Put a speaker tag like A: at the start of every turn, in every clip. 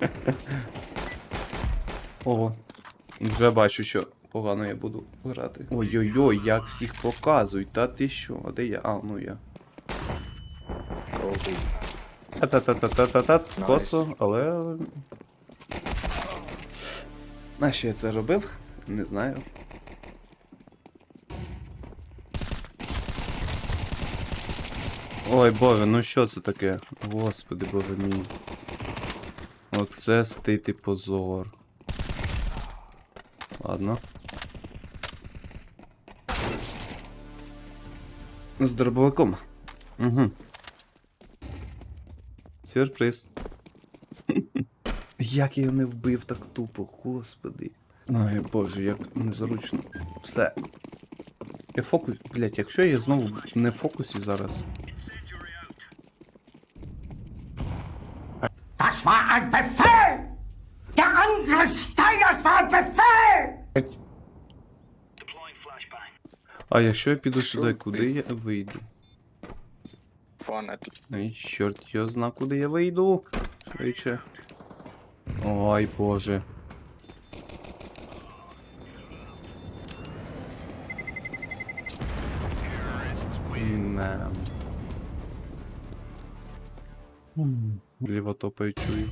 A: Ого. Вже бачу, що погано я буду грати. Ой-ой-ой, як всіх показують, та ти що? А де я? А, ну я.
B: Коуби.
A: Та-та-та-та-та-та, косо, але. Нащо я це робив? Не знаю. Ой боже, ну що це таке? Господи боже мій. Оце стити позор. Ладно. З дробовиком. Угу. Сюрприз. Як я його не вбив так тупо, господи. Ой, боже, як незручно. Все. Я фокус. Блять, якщо я знову не в фокусі зараз.
C: Das war ein Befehl! Der Angriff Steiners war ein Befehl!
A: А якщо я піду сюди, куди я вийду? Ай, чорт його зна, куди я вийду. Швидше. Ой, боже. Не. Ліво топаю чую.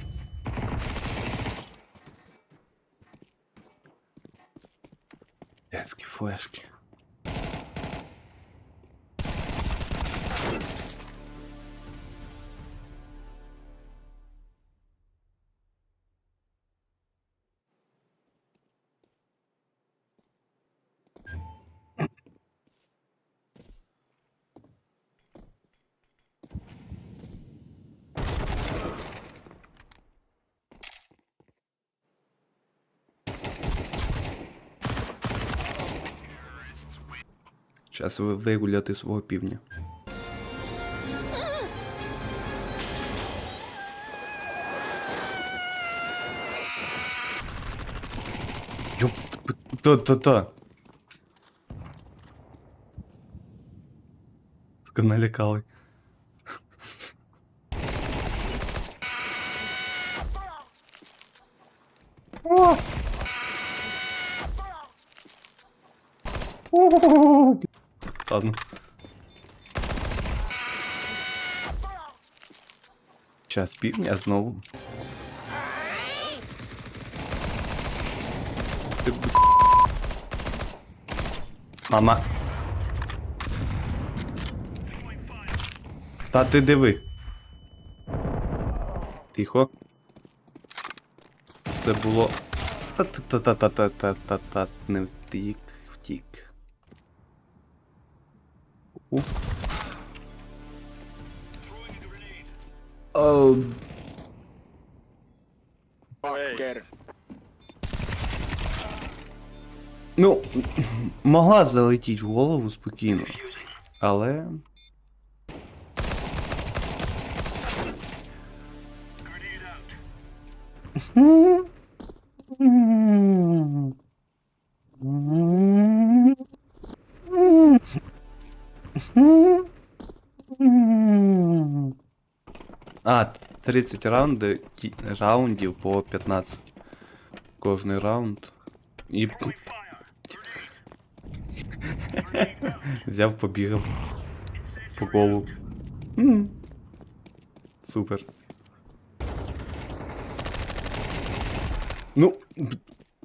A: Детські флешки. Час вигуляти свого півня. Ёп, та-та-та. Налякали. О! Ладно. Час півня знову. Мама. Та ти диви. Тихо. Це було. Та-та-та-та-та-та-та-та. Не втік, втік. У. Оу.
B: Факер.
A: Ну, могла залетіти в голову спокійно. Але. 30 раундів, раундів по 15. Кожний раунд. І Взяв, побігав. По колу. Супер. Ну,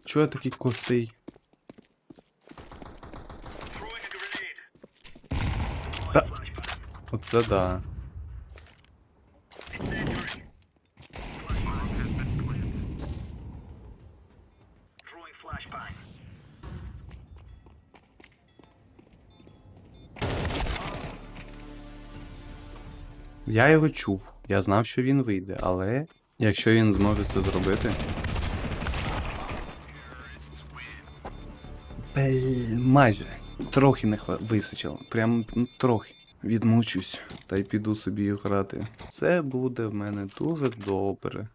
A: чого я такий косий? Та- Оце да. Я його чув. Я знав, що він вийде, але якщо він зможе це зробити. Блін, майже. Трохи не хва... височило. Прям ну, трохи. Відмучусь та й піду собі грати. Це буде в мене дуже добре.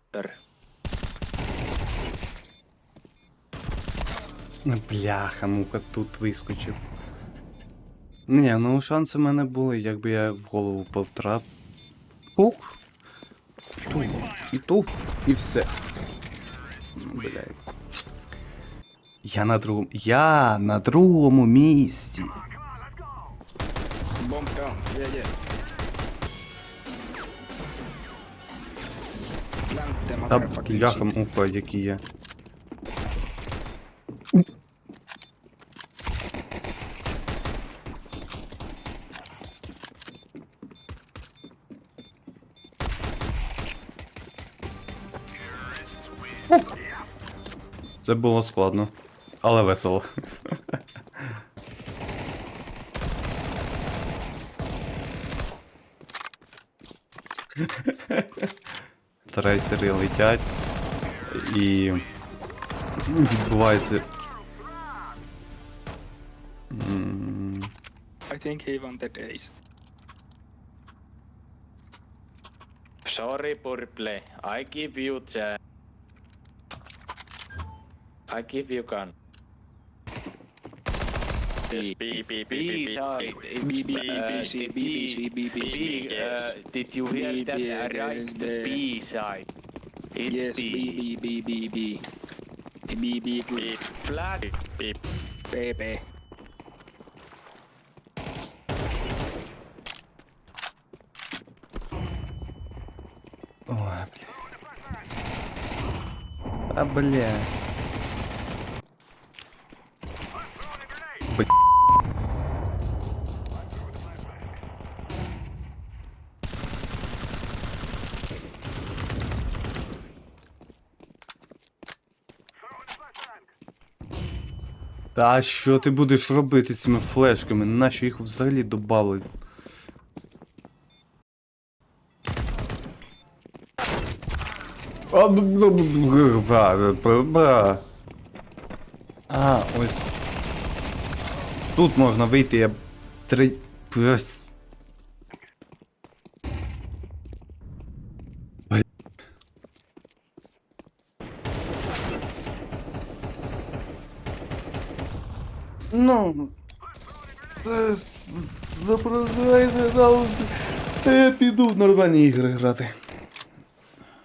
A: Бляха, муха тут вискочив. Ні, ну шанси в мене були, якби я в голову потрап. Тух. Ту. І тух. І все. Блядь. Я на другому. Я на другому місці.
B: Down. є. the
A: Та бляха муха, які є. Це було складно, але весело. Трейсери летять і відбувається.
B: I think he wanted ace.
D: Sorry, Purple. I give you chance. I give you gun.
E: Yes, B, B, B, B, B,
D: side.
B: B, B,
D: uh,
B: B, C,
D: the
B: B, B, C, B, B, C,
D: B,
E: yes.
D: uh, did you hear
B: B,
D: that?
B: B,
D: Uh, right,
B: the-
D: the B side. It's
B: Yes,
D: B.
B: B, B, B, B, B. B, B, good.
E: B,
D: Flat.
E: B,
B: B, B.
A: Ой, бля. А бля. Бля. Та що ти будеш робити з цими флешками? Нащо їх взагалі ба. А, ось. Тут можна вийти, я три. Ну. Це запродайте завжди. Я піду в нормальні ігри грати.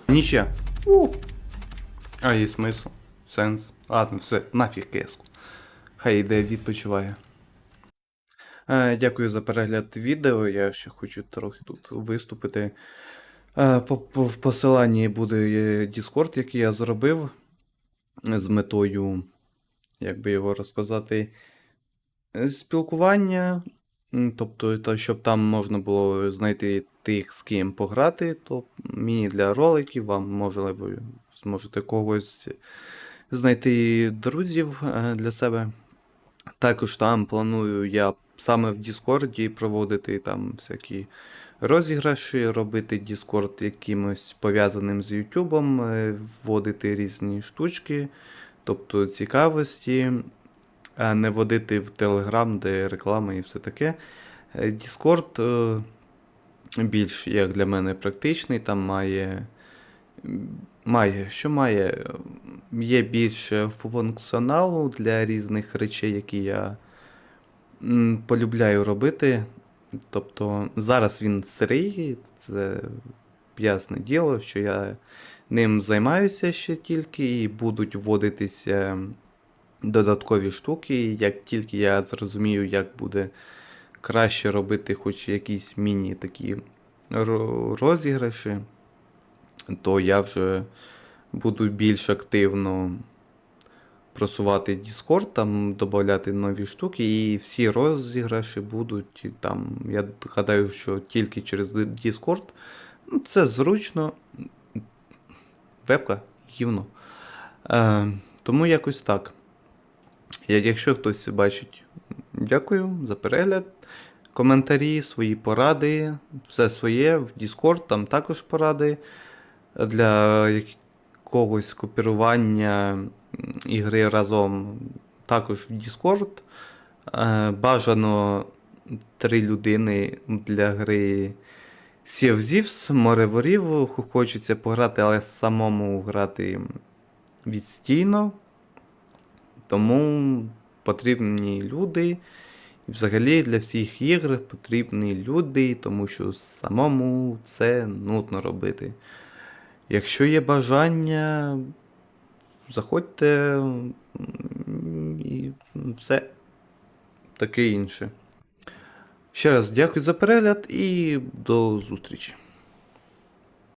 A: Нічия. А, є смисл. Сенс. Ладно, все, нафіг кеску. Хай йде відпочиває. Е, дякую за перегляд відео. Я ще хочу трохи тут виступити. Е, в посиланні буде е, Discord, який я зробив з метою, як би його розказати, спілкування. Тобто, то, щоб там можна було знайти тих, з ким пограти, то мені для роликів, вам можливо, зможете когось знайти друзів для себе. Також там планую я саме в Діскорді проводити там всякі розіграші, робити Діскорд якимось пов'язаним з Ютубом, е, вводити різні штучки, тобто цікавості, а не вводити в Телеграм, де реклама і все таке. Діскорд більш, як для мене, практичний, там має. Має, що має? Є більше функціоналу для різних речей, які я полюбляю робити. Тобто зараз він сирий, це ясне діло, що я ним займаюся ще тільки, і будуть вводитися додаткові штуки. Як тільки я зрозумію, як буде краще робити хоч якісь міні такі ро- розіграші, то я вже буду більш активно просувати Discord, там додати нові штуки, і всі розіграші будуть там. Я гадаю, що тільки через Discord. Ну, це зручно. Вебка гівно. Е, тому якось так. Якщо хтось бачить, дякую за перегляд. Коментарі, свої поради, все своє в Discord, там також поради для якогось копірування ігри разом також в Discord. Е, Бажано три людини для гри Sea of Thieves, море ворів. Хочеться пограти, але самому грати відстійно. Тому потрібні люди. І взагалі для всіх ігр потрібні люди, тому що самому це нудно робити. Якщо є бажання, заходьте і все таке інше. Ще раз дякую за перегляд і до зустрічі.